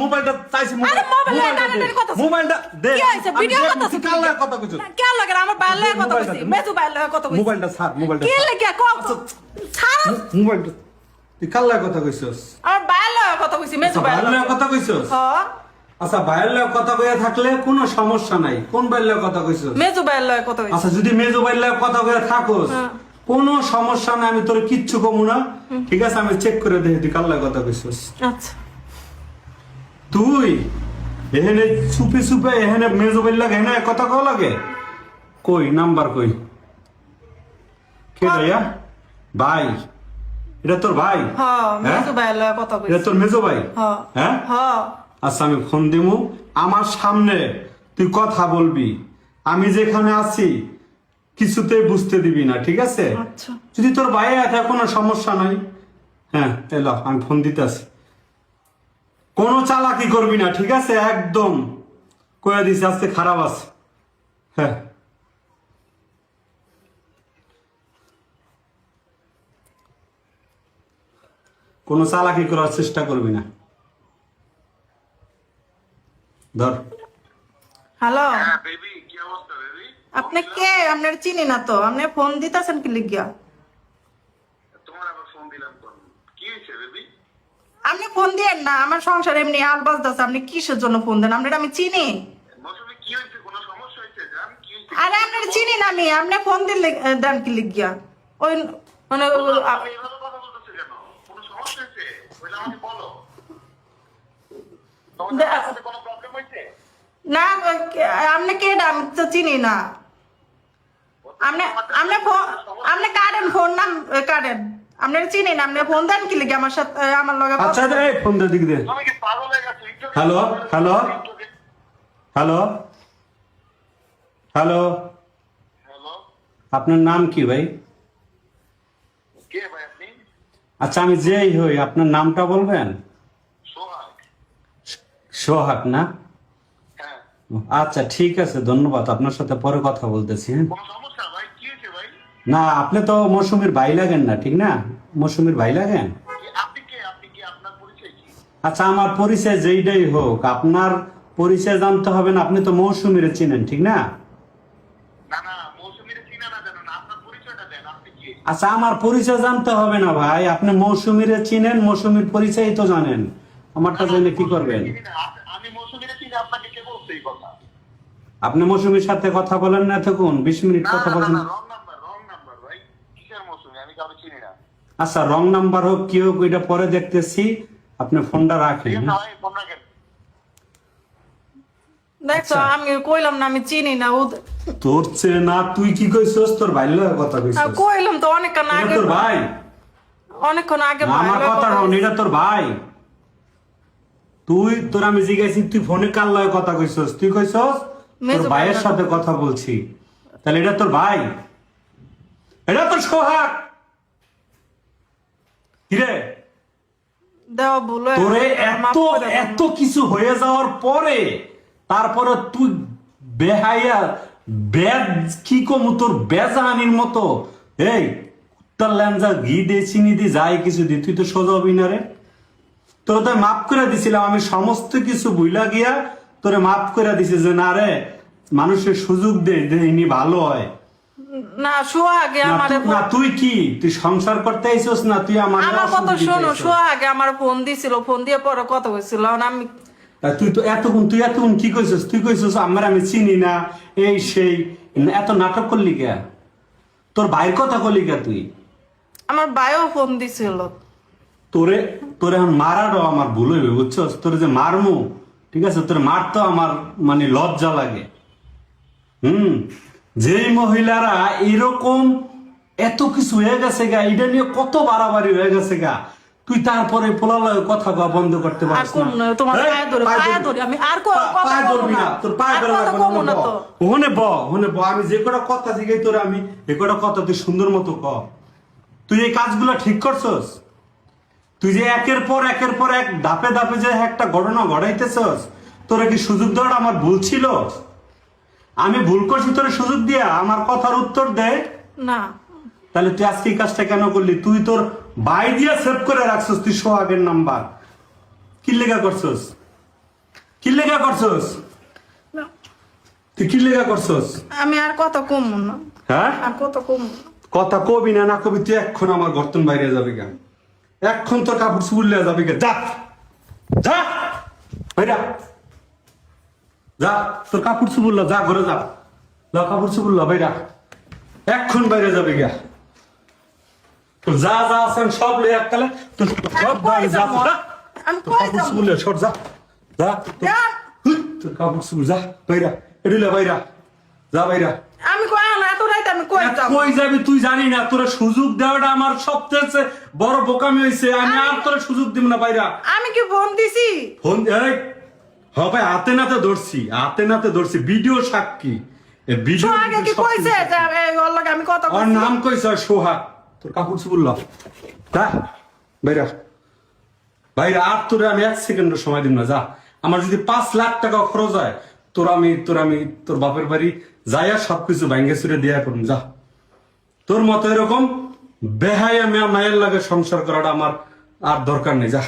মোবাইলটা চাইছি মোবাইলটা দে। ভিডিও কি? লাগে কথা কইছো না, কে লাগে? আমার বাইরে কথা কইছি। মেজু বাইরে কথা কইছি। মোবাইলটা ছাড় মোবাইলটা কে লাগে? কো ছাড় মোবাইলটা তুই কার কথা কইছস? আমার বাইরে কথা কইছি মেজু আচ্ছা বাইরে বাইরের কথা কইছস? হ্যাঁ আচ্ছা কথা কইয়া থাকলে কোনো সমস্যা নাই। কোন বাইরের লাগে কথা কইছস? মেজু বাইরে লাগে কথা আচ্ছা যদি মেজো বাইরের লাগে কথা কইয়া থাকোস হ্যাঁ। কোনো সমস্যা নাই আমি তোর কিচ্ছু কমু না। ঠিক আছে আমি চেক করে দেখি তুই কার লাগে কথা কইছস আচ্ছা। তুই এখানে চুপে চুপে এখানে মেজো বাইর লাগে এখানে কথা কও লাগে? কই নাম্বার কই? কে ভাইয়া? ভাই। এটা তোর ভাই? হ্যাঁ? এটা তোর মেজো ভাই? হ্যাঁ? আচ্ছা আমি ফোন দিমু। আমার সামনে তুই কথা বলবি। আমি যেখানে আছি কিছুতেই বুঝতে দিবি না ঠিক আছে? আচ্ছা। যদি তোর ভাই আছে কোনো সমস্যা নাই হ্যাঁ এলো আমি ফোন দিতে আসি কোনো চালাকি করবি না ঠিক আছে? একদম। কয়ে দিছি আজকে খারাপ আছে। হ্যাঁ। কোনো চালাকি করার চেষ্টা করবি না। ধর। হ্যালো আপনি কে? আপনার চিনি না তো। আপনি ফোন দিতেছেন কি লিখিয়া তোমার আবার ফোন দিলাম কি হয়েছে বেবি? আপনি ফোন দিয়েন না। আমার সংসার এমনি আল বাজতেছে। আপনি কিসের জন্য ফোন দেন? আপনার আমি চিনি। আরে আপনার চিনি না আমি। আপনি ফোন দিলে আহ, দেন কি লিখিয়া ওই মানে সমস্যা হয়েছে? আমাকে বলো। কোনো প্রবলেম হয়েছে? না আপনি কে আমি তো চিনি না। আপনি আপনি ফোন আপনি কাটেন ফোন নাম কাটেন আপনার চিনি না আপনি ফোন দেন কি লিখে আমার সাথে আমার লগে আচ্ছা ফোন দে দিক দে। হয়ে hello, hello. Hello hello. Hello. আপনার নাম কি ভাই? ভাই আচ্ছা আমি যেই হই আপনার নামটা বলবেন? সোহাগ। সোহাগ না? আচ্ছা ঠিক আছে ধন্যবাদ। আপনার সাথে পরে কথা বলতেছি হ্যাঁ? না আপনি তো মৌসুমীর ভাই লাগেন না ঠিক না? মৌসুমীর ভাই লাগেন? আচ্ছা আমার পরিচয় যেইটাই হোক আপনার পরিচয় জানতে হবে না আপনি তো মৌসুমীর চিনেন ঠিক না? আচ্ছা আমার পরিচয় জানতে হবে না ভাই আপনি মৌসুমীর চিনেন মৌসুমীর পরিচয় তো জানেন। আমারটা জেনে কি করবেন চিনি না, আপ- আমি মৌসুমির চিনি আপনাকে কে বলছে এই কথা আপনি মৌসুমীর সাথে কথা বলেন না এতক্ষণ বিশ মিনিট কথা বলেন। না রং নাম্বার রং নাম্বার ভাই। কিসের মৌসুমি? আমি কাউকে চিনি না। আচ্ছা রং নাম্বার হোক কি হোক ওইটা পরে দেখতেছি। আপনি ফোনটা রাখেন। দেখছ আচ্ছা। আমি কইলাম না আমি চিনি না তোর তুই কি কইছস? তোর ভাই লগে কথা কইছস। কইলাম তো অনেকক্ষণ আগে তোর ভাই। অনেকক্ষণ আগে আমার কথা কথা এটা তোর ভাই। তুই তোর আমি জিজ্ঞাসি তুই ফোনে কার লগে কথা কইছস? তুই কইছস তোর ভাইয়ের সাথে কথা বলছি। তাহলে এটা তোর ভাই? এটা তোর সোহাগ! কিরে? তোরে এত এত কিছু হয়ে যাওয়ার পরে তারপরে তুই বেহাইয়া বেজ কি কমু তোর বেজাহানির মতো? এই কুত্তার ল্যাঞ্জা ঘি দিয়ে চিনি দিয়ে যাই কিছু দি তুই তো সোজা হবি না রে। তোর তো মাফ করে দিছিলাম আমি সমস্ত কিছু বুইলা গিয়া তোরে মাফ করে দিছি যে না রে মানুষের সুযোগ দে দেখিনি ভালো হয়। না না আমার না তুই কি? তুই সংসার করতে আইছস না? তুই আমার আমার কথা শোনো শোয়া আমার ফোন দিছিল ফোন দিয়ে পরে কথা হয়েছিল আমি তুই তো এতক্ষণ তুই এতক্ষণ কি কইছিস তুই কইছিস আমার আমি চিনি না এই সেই। এত নাটক করলি কে? তোর ভাইয়ের কথা করলি কে তুই? আমার ভাইও ফোন দিছিল। তোরে তোরে এখন মারারও আমার ভুল হইবে বুঝছস? তোরে যে মারমু ঠিক আছে? তোর মারতো আমার মানে লজ্জা লাগে। হুম? যেই মহিলারা এরকম এত কিছু হয়ে গেছে গা এটা নিয়ে কত বাড়াবাড়ি হয়ে গেছে গা। তুই তারপরে পোলালয়ে কথা কওয়া বন্ধ করতে আর পারছিস তোমার পায়ে ধরে, পায়ে ধরে, আমি আর কো- পায়ে ধরবি না। না, তোর পায়ে আর লাগবে না, না ব। তো। ওখানে ব ওখানে ব আমি যে কটা কথা শিখাই তোর আমি এ কটা কথা তুই সুন্দর মতো ক। তুই এই কাজগুলো ঠিক করছস? তুই যে একের পর একের পর এক ধাপে ধাপে যে একটা ঘটনা ঘটাইতেছস তোরা কি সুযোগ দেওয়াটা আমার ভুল ছিল? আমি ভুল করছি তোর সুযোগ দিয়া আমার কথার উত্তর দে। না। তাহলে তুই আজকে কাজটা কেন করলি? তুই তোর বাই দিয়া সেভ করে রাখছস তুই সোহাগের নাম্বার। কি লেখা করছস? কি লেখা করছস? তুই কি লেখা করছস? আমি আর কত কম না। হ্যাঁ? আর কত কম কথা কবি না না কবি তুই এক্ষণ আমার গর্তন বাইরে যাবে কেন এক্ষণ তোর কাপড় চুবুল্লে যাবে কেন যা। যা। বাইরা। যা। তোর কাপড় চুবুল্লা যা ঘরে যা। যা কাপড় চুবুল্লা বাইরা। এক্ষণ বাইরে যাবে গিয়া। তোর যা যা আছেন সব লই এককালে তোর সব বাইরে যা তোর কাপড় চুবুল্লে সর যা। যা। তোর কাপড় চুবুল যা। বাইরা। এডিলে বাইরা। যা বাইরা। আমি কই না এত রাইতে আমি কই যাব। কই যাবি তুই জানি না তোর সুযোগ দেওয়াটা আমার সবচেয়ে বড় বোকামি হয়েছে আমি আর তোর সুযোগ দিব না বাইরা। আমি কি ফোন দিছি? ফোন এই হবে হাতে নাতে ধরছি হাতে নাতে ধরছি ভিডিও সাক্ষী। ভিডিও আগে কি কইছে যে ওর লগে আমি কত ওর নাম কইছে ওর তোর কাপড় চুপুর ল তা বাইরা। বাইরা আর তোর আমি এক সেকেন্ডের সময় দিব না যা। আমার যদি পাঁচ লাখ টাকা খরচ হয় তোর আমি তোর আমি তোর বাপের বাড়ি, যাইয়া সবকিছু ভাঙ্গে চুরে দেয়া করুন, যা। তোর মতো এরকম বেহায়া মেয়া মায়ের লাগে সংসার করাটা আমার আর দরকার নেই, যা।